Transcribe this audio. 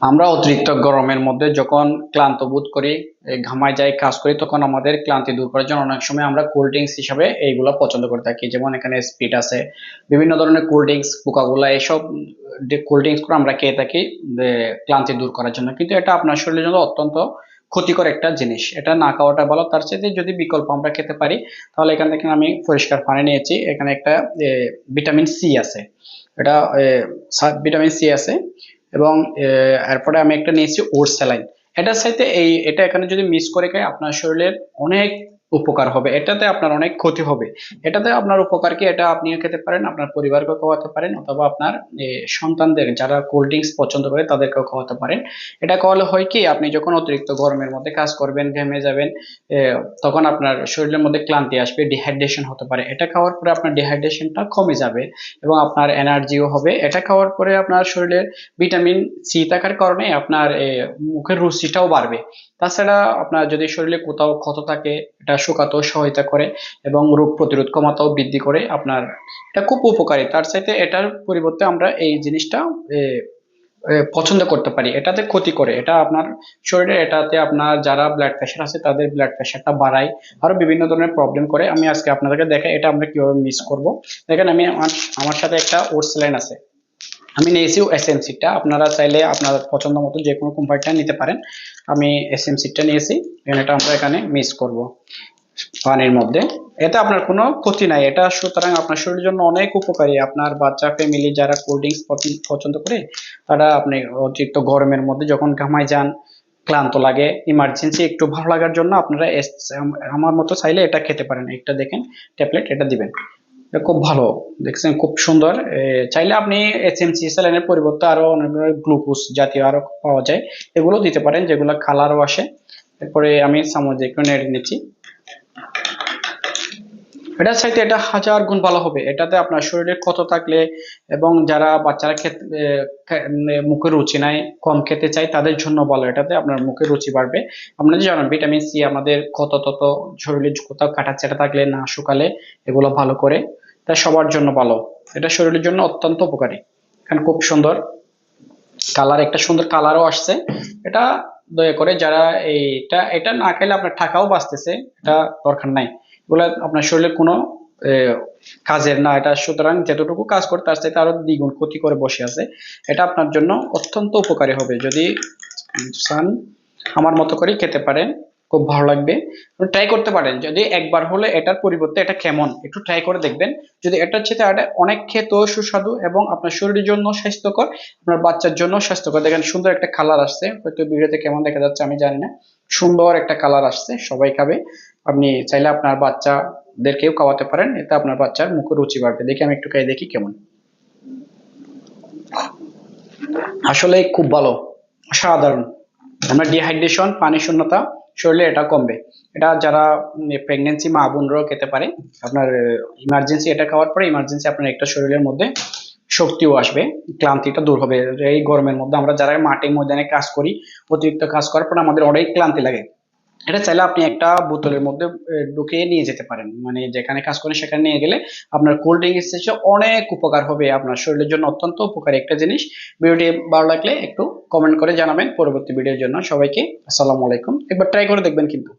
আমরা অতিরিক্ত গরমের মধ্যে যখন ক্লান্ত বোধ করি ঘামায় যাই, কাজ করি, তখন আমাদের ক্লান্তি দূর করার জন্য অনেক সময় আমরা কোল্ড ড্রিঙ্কস হিসাবে এইগুলো পছন্দ করে থাকি। যেমন এখানে স্পিড আছে, বিভিন্ন ধরনের কোল্ড ড্রিঙ্কস কোকাকোলা এসব কোল্ড ড্রিঙ্কস করে আমরা খেয়ে থাকি ক্লান্তি দূর করার জন্য। কিন্তু এটা আপনার শরীরের জন্য অত্যন্ত ক্ষতিকর একটা জিনিস। এটা না খাওয়াটা ভালো, তার সাথে যদি বিকল্প আমরা খেতে পারি, তাহলে এখান থেকে আমি পরিষ্কার পানি নিয়েছি। এখানে একটা ভিটামিন সি আছে। এটা ভিটামিন সি আছে। এবং এরপরে আমি একটা নিয়েছি ওর স্যালাইন। এটার সাথে এই, এটা এখানে যদি মিস করে খাই, আপনার শরীরের অনেক উপকার হবে। এটাতে আপনার অনেক ক্ষতি হবে। এটাতে আপনার উপকার কি? এটা আপনিও খেতে পারেন, আপনার পরিবারকে খাওয়াতে পারেন, অথবা আপনার সন্তানদের যারা কোল্ড ড্রিঙ্কস পছন্দ করে তাদেরকেও খাওয়াতে পারেন। এটা খাওয়ালে হয় কি? আপনি যখন অতিরিক্ত গরমের মধ্যে কাজ করবেন, ঘেমে যাবেন তখন আপনার শরীরের মধ্যে ক্লান্তি আসবে ডিহাইড্রেশন হতে পারে। এটা খাওয়ার পরে আপনার ডিহাইড্রেশনটা কমে যাবে এবং আপনার এনার্জিও হবে। এটা খাওয়ার পরে আপনার শরীরের ভিটামিন সি থাকার কারণে আপনার মুখের রুচিটাও বাড়বে। তাছাড়া আপনার যদি শরীরে কোথাও ক্ষত থাকে, এটা শুকাতেও সহায়তা করে এবং রোগ প্রতিরোধ ক্ষমতাও বৃদ্ধি করে আপনার, এটা খুব উপকারী। তার চাইতে এটার পরিবর্তে আমরা এই জিনিসটা পছন্দ করতে পারি। এটাতে ক্ষতি করে। এটা আপনার শরীরে, এটাতে আপনার যারা ব্লাড প্রেশার আছে, তাদের ব্লাড প্রেশারটা বাড়ায় আরও বিভিন্ন ধরনের প্রবলেম করে। আমি আজকে আপনাদেরকে দেখে এটা আমরা কীভাবে মিস করব। দেখেন আমি আমার আমার সাথে একটা ওটস লাইন আছে। আমি নিয়েছি এসএমসিটা আপনারা চাইলে আপনার পছন্দ মতো যে কোনো কোম্পানিটা নিতে পারেন। আমি এসএমসিটা নিয়েছি এখানে এটা আমরা এখানে মিস করব পানির মধ্যে। এতে আপনার কোনো ক্ষতি নাই। এটা সুতরাং আপনার শরীরের জন্য অনেক উপকারী। আপনার বাচ্চা ফ্যামিলি যারা কোল্ড ড্রিঙ্কস পছন্দ করে, তারা আপনি অতিরিক্ত গরমের মধ্যে যখন ঘামায় যান, ক্লান্ত লাগে ইমার্জেন্সি একটু ভালো লাগার জন্য আপনারা আমার মতো চাইলে এটা খেতে পারেন। একটা দেখেন ট্যাবলেট এটা দিবেন। এটা খুব ভালো। দেখছেন, খুব সুন্দর। চাইলে আপনি এস এসএমসি স্যালাইনের পরিবর্তে আরও অনেক গ্লুকোজ জাতীয় আরও পাওয়া যায়। এগুলো দিতে পারেন, যেগুলো কালারও আসে। এরপরে আমি একটু নেড়ে নিচ্ছি। এটার চাইতে এটা হাজার গুণ ভালো হবে। এটাতে আপনার শরীরে ক্ষত থাকলে এবং যারা বাচ্চারা মুখে রুচি নাই, কম খেতে চায়, তাদের জন্য ভালো। এটাতে আপনার মুখে রুচি বাড়বে। আপনারা জানেন ভিটামিন সি আমাদের ক্ষত তত শরীরে কোথাও কাটা চেটা থাকলে না শুকালে এগুলো ভালো করে। তা সবার জন্য ভালো। এটা শরীরের জন্য অত্যন্ত উপকারী। এখানে খুব সুন্দর কালার একটা সুন্দর কালারও আসছে। এটা দয়া করে যারা এইটা, এটা না খেলে আপনার টাকাও বাঁচতেছে, এটা দরকার নাই। এগুলো আপনার শরীরে কোনো কাজের না। এটা সুতরাং যতটুকু কাজ করে তার চাইতে আরও দ্বিগুণ ক্ষতি করে বসে আছে। এটা আপনার জন্য অত্যন্ত উপকারী হবে। যদি আমার মতো করে খেতে পারেন খুব ভালো লাগবে। ট্রাই করতে পারেন। যদি একবার হলে এটার পরিবর্তে এটা কেমন? একটু ট্রাই করে দেখবেন। যদি এটার চেয়ে এটা অনেক খেত সুস্বাদু এবং আপনার শরীরের জন্য স্বাস্থ্যকর, আপনার বাচ্চার জন্য স্বাস্থ্যকর। দেখেন সুন্দর একটা কালার আসছে। হয়তো ভিডিওতে কেমন দেখা যাচ্ছে আমি জানি না। সুন্দর একটা কালার আসছে। সবাই খাবে। আপনি চাইলে আপনার বাচ্চাদেরকেও খাওয়াতে পারেন। এতে আপনার বাচ্চার মুখে রুচি বাড়বে। দেখি আমি একটু খাই, দেখি কেমন। আসলে খুব ভালো। অসাধারণ। আমরা ডিহাইড্রেশন পানি শূন্যতা শরীরে এটা কমবে। এটা যারা প্রেগনেন্সি মা বোনরাও খেতে পারে, আপনার ইমার্জেন্সি এটা খাওয়ার পরে ইমার্জেন্সি আপনার একটা শরীরের মধ্যে শক্তিও আসবে, ক্লান্তিটা দূর হবে। এই গরমের মধ্যে আমরা যারা মাঠে ময়দানে কাজ করি, অতিরিক্ত কাজ করার পর আমাদের অনেক ক্লান্তি লাগে। এটা চাইলে আপনি একটা বোতলের মধ্যে ঢুকে ঢুকিয়ে নিয়ে যেতে পারেন। মানে যেখানে কাজ করেন সেখানে নিয়ে গেলে আপনার কোল্ড ড্রিঙ্কস এসে অনেক উপকার হবে আপনার শরীরের জন্য অত্যন্ত উপকারী একটা জিনিস। ভিডিওটি ভালো লাগলে একটু কমেন্ট করে জানাবেন। পরবর্তী ভিডিওর জন্য সবাইকে আসসালামু আলাইকুম। একবার ট্রাই করে দেখবেন কিন্তু।